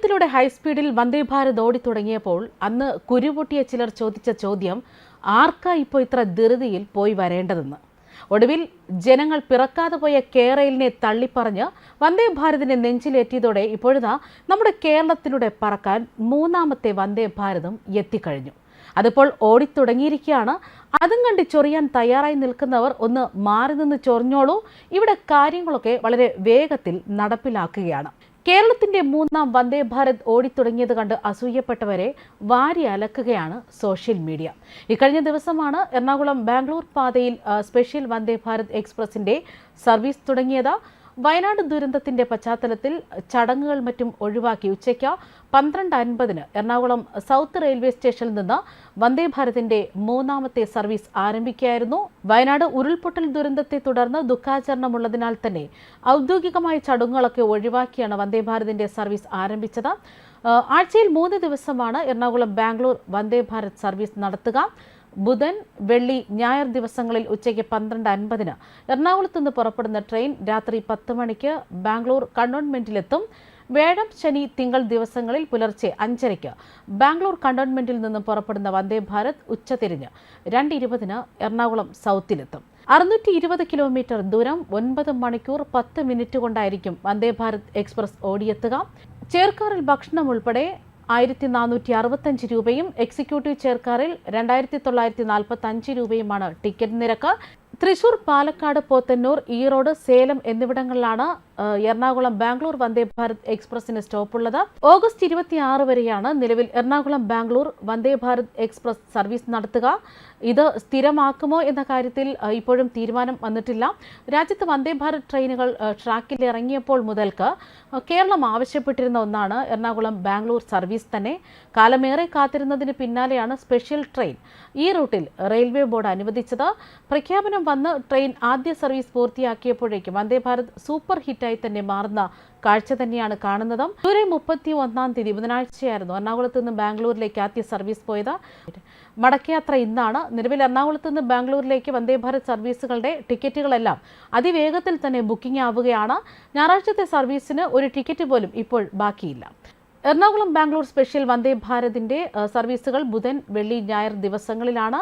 കേരളത്തിലൂടെ ഹൈസ്പീഡിൽ വന്ദേ ഭാരത് ഓടിത്തുടങ്ങിയപ്പോൾ അന്ന് കുരുപൊട്ടിയ ചിലർ ചോദിച്ച ചോദ്യം ആർക്കാ ഇപ്പോൾ ഇത്ര ധൃതിയിൽ പോയി വരേണ്ടതെന്ന്? ഒടുവിൽ ജനങ്ങൾ പിറക്കാതെ പോയ കേരളിനെ തള്ളിപ്പറഞ്ഞ് വന്ദേ ഭാരതിനെ നെഞ്ചിലേറ്റിയതോടെ ഇപ്പോഴിതാ നമ്മുടെ കേരളത്തിലൂടെ പറക്കാൻ മൂന്നാമത്തെ വന്ദേ ഭാരതം എത്തിക്കഴിഞ്ഞു. അതിപ്പോൾ ഓടിത്തുടങ്ങിയിരിക്കുകയാണ്. അതും കണ്ട് ചൊറിയാൻ തയ്യാറായി നിൽക്കുന്നവർ ഒന്ന് മാറി നിന്ന് ചൊറിഞ്ഞോളൂ. ഇവിടെ കാര്യങ്ങളൊക്കെ വളരെ വേഗത്തിൽ നടപ്പിലാക്കുകയാണ്. കേരളത്തിന്റെ മൂന്നാം വന്ദേ ഭാരത് ഓടിത്തുടങ്ങിയത് കണ്ട് അസൂയപ്പെട്ടവരെ വാരി അലക്കുകയാണ് സോഷ്യൽ മീഡിയ. ഇക്കഴിഞ്ഞ ദിവസമാണ് എറണാകുളം ബാംഗ്ലൂർ പാതയിൽ സ്പെഷ്യൽ വന്ദേ ഭാരത് എക്സ്പ്രസിന്റെ സർവീസ് തുടങ്ങിയത്. വയനാട് ദുരന്തത്തിന്റെ പശ്ചാത്തലത്തിൽ ചടങ്ങുകൾ മറ്റും ഒഴിവാക്കി ഉച്ചയ്ക്ക് പന്ത്രണ്ട് അൻപതിന് എറണാകുളം സൗത്ത് റെയിൽവേ സ്റ്റേഷനിൽ നിന്ന് വന്ദേ ഭാരതിന്റെ മൂന്നാമത്തെ സർവീസ് ആരംഭിക്കുകയായിരുന്നു. വയനാട് ഉരുൾപൊട്ടൽ ദുരന്തത്തെ തുടർന്ന് ദുഃഖാചരണമുള്ളതിനാൽ തന്നെ ഔദ്യോഗികമായ ചടങ്ങുകളൊക്കെ ഒഴിവാക്കിയാണ് വന്ദേ ഭാരതിന്റെ സർവീസ് ആരംഭിച്ചത്. ആഴ്ചയിൽ മൂന്ന് ദിവസമാണ് എറണാകുളം ബാംഗ്ലൂർ വന്ദേ ഭാരത് സർവീസ് നടത്തുക. ബുധൻ വെള്ളി ഞായർ ദിവസങ്ങളിൽ ഉച്ചയ്ക്ക് പന്ത്രണ്ട് അൻപതിന് എറണാകുളത്ത് നിന്ന് പുറപ്പെടുന്ന ട്രെയിൻ രാത്രി പത്ത് മണിക്ക് ബാംഗ്ലൂർ കണ്ടോൺമെന്റിലെത്തും. വേഴം ശനി തിങ്കൾ ദിവസങ്ങളിൽ പുലർച്ചെ അഞ്ചരയ്ക്ക് ബാംഗ്ലൂർ കണ്ടോൺമെന്റിൽ നിന്നും പുറപ്പെടുന്ന വന്ദേ ഭാരത് ഉച്ചതിരിഞ്ഞ് രണ്ട് ഇരുപതിന് എറണാകുളം സൗത്തിലെത്തും. അറുന്നൂറ്റി ഇരുപത് കിലോമീറ്റർ ദൂരം ഒൻപത് മണിക്കൂർ പത്ത് മിനിറ്റ് കൊണ്ടായിരിക്കും വന്ദേ ഭാരത് എക്സ്പ്രസ് ഓടിയെത്തുക. ചേർക്കാറിൽ ഭക്ഷണം ഉൾപ്പെടെ ആയിരത്തി നാനൂറ്റി അറുപത്തഞ്ച് രൂപയും എക്സിക്യൂട്ടീവ് ചേർക്കാറിൽ രണ്ടായിരത്തി തൊള്ളായിരത്തി നാൽപ്പത്തി അഞ്ച് രൂപയുമാണ് ടിക്കറ്റ് നിരക്ക്. തൃശൂർ പാലക്കാട് പോത്തന്നൂർ ഈറോഡ് സേലം എന്നിവിടങ്ങളിലാണ് എറണാകുളം ബാംഗ്ലൂർ വന്ദേ ഭാരത് എക്സ്പ്രസിന് സ്റ്റോപ്പുള്ളത്. ഓഗസ്റ്റ് ഇരുപത്തിയാറ് വരെയാണ് നിലവിൽ എറണാകുളം ബാംഗ്ലൂർ വന്ദേ ഭാരത് എക്സ്പ്രസ് സർവീസ് നടത്തുക. ഇത് സ്ഥിരമാക്കുമോ എന്ന കാര്യത്തിൽ ഇപ്പോഴും തീരുമാനം വന്നിട്ടില്ല. രാജ്യത്ത് വന്ദേ ഭാരത് ട്രെയിനുകൾ ട്രാക്കിൽ ഇറങ്ങിയപ്പോൾ മുതൽക്ക് കേരളം ആവശ്യപ്പെട്ടിരുന്ന ഒന്നാണ് എറണാകുളം ബാംഗ്ലൂർ സർവീസ് തന്നെ. കാലമേറെ കാത്തിരുന്നതിന് പിന്നാലെയാണ് സ്പെഷ്യൽ ട്രെയിൻ. ഈ റൂട്ടിൽ റെയിൽവേ ബോർഡ് അനുവദിച്ചത്. പ്രഖ്യാപനം വന്ന് ട്രെയിൻ ആദ്യ സർവീസ് പൂർത്തിയാക്കിയപ്പോഴേക്കും വന്ദേ ഭാരത് സൂപ്പർ ഹിറ്റായി തന്നെ മാറുന്ന കാഴ്ച തന്നെയാണ് കാണുന്നത്. ജൂലൈ മുപ്പത്തി ഒന്നാം തീയതി ബുധനാഴ്ചയായിരുന്നു എറണാകുളത്ത് നിന്ന് ബാംഗ്ലൂരിലേക്ക് ആദ്യ സർവീസ് പോയത്. മടക്കയാത്ര ഇന്നാണ്. നിലവിൽ എറണാകുളത്ത് നിന്ന് ബാംഗ്ലൂരിലേക്ക് വന്ദേഭാരത് സർവീസുകളുടെ ടിക്കറ്റുകളെല്ലാം അതിവേഗത്തിൽ തന്നെ ബുക്കിംഗ് ആവുകയാണ്. ഞായറാഴ്ചത്തെ സർവീസിന് ഒരു ടിക്കറ്റ് പോലും ഇപ്പോൾ ബാക്കിയില്ല. എറണാകുളം ബാംഗ്ലൂർ സ്പെഷ്യൽ വന്ദേ ഭാരതിന്റെ സർവീസുകൾ ബുധൻ വെള്ളി ഞായർ ദിവസങ്ങളിലാണ്.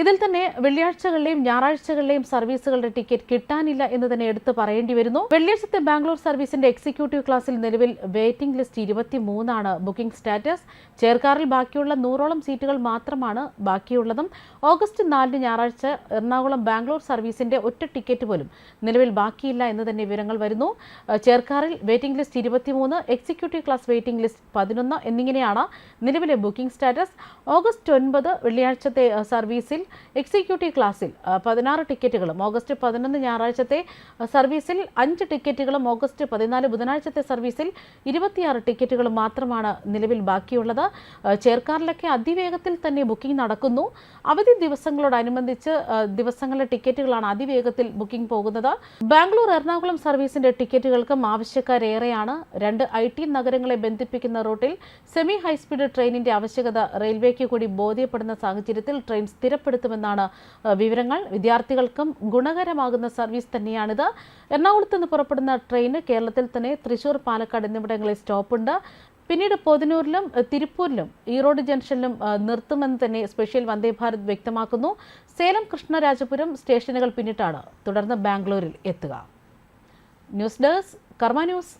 ഇതിൽ തന്നെ വെള്ളിയാഴ്ചകളിലെയും ഞായറാഴ്ചകളിലെയും സർവീസുകളുടെ ടിക്കറ്റ് കിട്ടാനില്ല എന്ന് തന്നെ എടുത്തു പറയേണ്ടി വരുന്നു. വെള്ളിയാഴ്ചത്തെ ബാംഗ്ലൂർ സർവീസിന്റെ എക്സിക്യൂട്ടീവ് ക്ലാസ്സിൽ നിലവിൽ വെയിറ്റിംഗ് ലിസ്റ്റ് ഇരുപത്തി മൂന്നാണ് ബുക്കിംഗ് സ്റ്റാറ്റസ്. ചേർക്കാറിൽ ബാക്കിയുള്ള നൂറോളം സീറ്റുകൾ മാത്രമാണ് ബാക്കിയുള്ളതും. ഓഗസ്റ്റ് നാലിന് ഞായറാഴ്ച എറണാകുളം ബാംഗ്ലൂർ സർവീസിന്റെ ഒറ്റ ടിക്കറ്റ് പോലും നിലവിൽ ബാക്കിയില്ല എന്ന് തന്നെ വിവരങ്ങൾ വരുന്നു. ചേർക്കാറിൽ വെയിറ്റിംഗ് ലിസ്റ്റ് ഇരുപത്തിമൂന്ന് എക്സിക്യൂട്ടീവ് ക്ലാസ് വെയിറ്റിംഗ് ലിസ്റ്റ് പതിനൊന്ന് എന്നിങ്ങനെയാണ് നിലവിലെ ബുക്കിംഗ് സ്റ്റാറ്റസ്. ഓഗസ്റ്റ് ഒൻപത് വെള്ളിയാഴ്ചത്തെ സർവീസിൽ എക്സിക്യൂട്ടീവ് ക്ലാസ്സിൽ പതിനാറ് ടിക്കറ്റുകളും. ഓഗസ്റ്റ് പതിനൊന്ന് ഞായറാഴ്ചത്തെ സർവീസിൽ അഞ്ച് ടിക്കറ്റുകളും. ഓഗസ്റ്റ് പതിനാല് ബുധനാഴ്ചത്തെ സർവീസിൽ ഇരുപത്തിയാറ് ടിക്കറ്റുകളും മാത്രമാണ് നിലവിൽ ബാക്കിയുള്ളത്. ചേർക്കാറിലൊക്കെ അതിവേഗത്തിൽ തന്നെ ബുക്കിംഗ് നടക്കുന്നു. അവധി ദിവസങ്ങളോടനുബന്ധിച്ച് ദിവസങ്ങളിലെ ടിക്കറ്റുകളാണ് അതിവേഗത്തിൽ ബുക്കിംഗ് പോകുന്നത്. ബാംഗ്ലൂർ എറണാകുളം സർവീസിന്റെ ടിക്കറ്റുകൾക്കും ആവശ്യക്കാരേറെയാണ്. രണ്ട് ഐ ടി നഗരങ്ങളെ ബന്ധിപ്പിക്കുന്ന റൂട്ടിൽ സെമി ഹൈസ്പീഡ് ട്രെയിനിന്റെ ആവശ്യകത റെയിൽവേക്ക് കൂടി ബോധ്യപ്പെടുന്ന സാഹചര്യത്തിൽ ട്രെയിൻ സ്ഥിരപ്പെടുത്തുമെന്നാണ് വിവരങ്ങൾ. വിദ്യാർത്ഥികൾക്കും ഗുണകരമാകുന്ന സർവീസ് തന്നെയാണിത്. എറണാകുളത്ത് നിന്ന് പുറപ്പെടുന്ന ട്രെയിന് കേരളത്തിൽ തന്നെ തൃശൂർ പാലക്കാട് എന്നിവിടങ്ങളിൽ സ്റ്റോപ്പുണ്ട്. പിന്നീട് പൊതിനൂരിലും തിരുപ്പൂരിലും ഈറോഡ് ജംഗ്ഷനിലും നിർത്തുമെന്ന് തന്നെ സ്പെഷ്യൽ വന്ദേ ഭാരത് വ്യക്തമാക്കുന്നു. സേലം കൃഷ്ണരാജപുരം സ്റ്റേഷനുകൾ പിന്നിട്ടാണ്. തുടർന്ന് ബാംഗ്ലൂരിൽ എത്തുക. News desk Karma news.